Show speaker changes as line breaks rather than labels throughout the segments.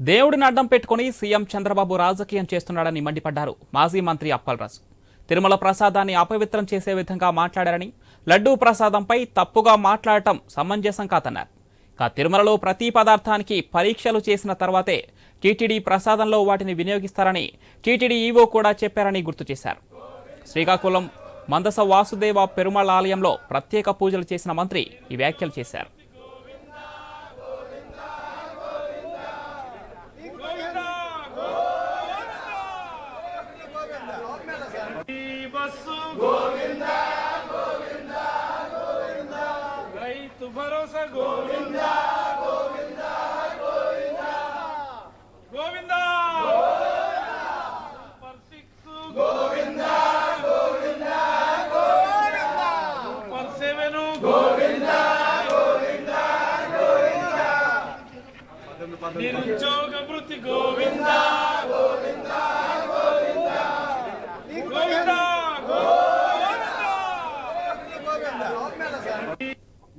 దేవుడిని అడ్డం పెట్టుకుని సీఎం చంద్రబాబు రాజకీయం చేస్తున్నాడని మండిపడ్డారు మాజీ మంత్రి అప్పలరాజు. తిరుమల ప్రసాదాన్ని అపవిత్రం చేసే విధంగా మాట్లాడారని లడ్డూ ప్రసాదంపై తప్పుగా మాట్లాడటం సమంజసం కాదన్నారు. ఇక తిరుమలలో ప్రతి పదార్థానికి పరీక్షలు చేసిన తర్వాతే టీటీడీ ప్రసాదంలో వాటిని వినియోగిస్తారని టీటీడీ ఈవో కూడా చెప్పారని గుర్తు చేశారు. శ్రీకాకుళం మందస వాసుదేవ పెరుమాళ్ ఆలయంలో ప్రత్యేక పూజలు చేసిన మంత్రి ఈ వ్యాఖ్యలు చేశారు.
Bus Govinda Govinda Govinda Rythu Bharosa Govinda Govinda Govinda Govinda super six Govinda Govinda Govinda super seven Govinda Govinda Govinda నిరుద్యోగ వృత్తి గోవిందా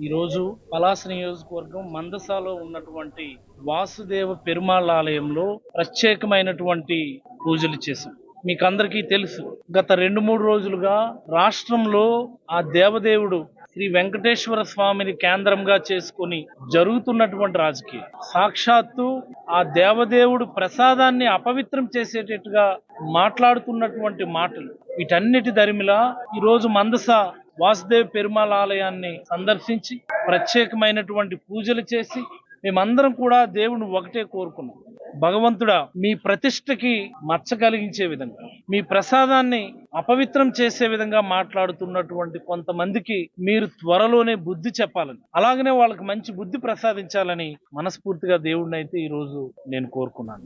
ఈరోజు పలాస నియోజకవర్గం మందసాలో ఉన్నటువంటి వాసుదేవ పెరుమాళ్ ఆలయంలో ప్రత్యేకమైనటువంటి పూజలు చేశాం. మీకు అందరికీ తెలుసు గత రెండు మూడు రోజులుగా రాష్ట్రంలో ఆ దేవదేవుడు శ్రీ వెంకటేశ్వర స్వామిని కేంద్రంగా చేసుకొని జరుగుతున్నటువంటి రాజకీయం. సాక్షాత్తు ఆ దేవదేవుడు ప్రసాదాన్ని అపవిత్రం చేసేటట్టుగా మాట్లాడుతున్నటువంటి మాటలు వీటన్నిటి దరిమిలా ఈరోజు మందస వాసుదేవ్ పెరుమాళ్ ఆలయాన్ని సందర్శించి ప్రత్యేకమైనటువంటి పూజలు చేసి మేమందరం కూడా దేవుని ఒకటే కోరుకున్నాం. భగవంతుడా మీ ప్రతిష్టకి మచ్చ కలిగించే విధంగా మీ ప్రసాదాన్ని అపవిత్రం చేసే విధంగా మాట్లాడుతున్నటువంటి కొంతమందికి మీరు త్వరలోనే బుద్ధి చెప్పాలని అలాగనే వాళ్ళకి మంచి బుద్ధి ప్రసాదించాలని మనస్ఫూర్తిగా దేవుడిని అయితే ఈరోజు నేను కోరుకున్నాను.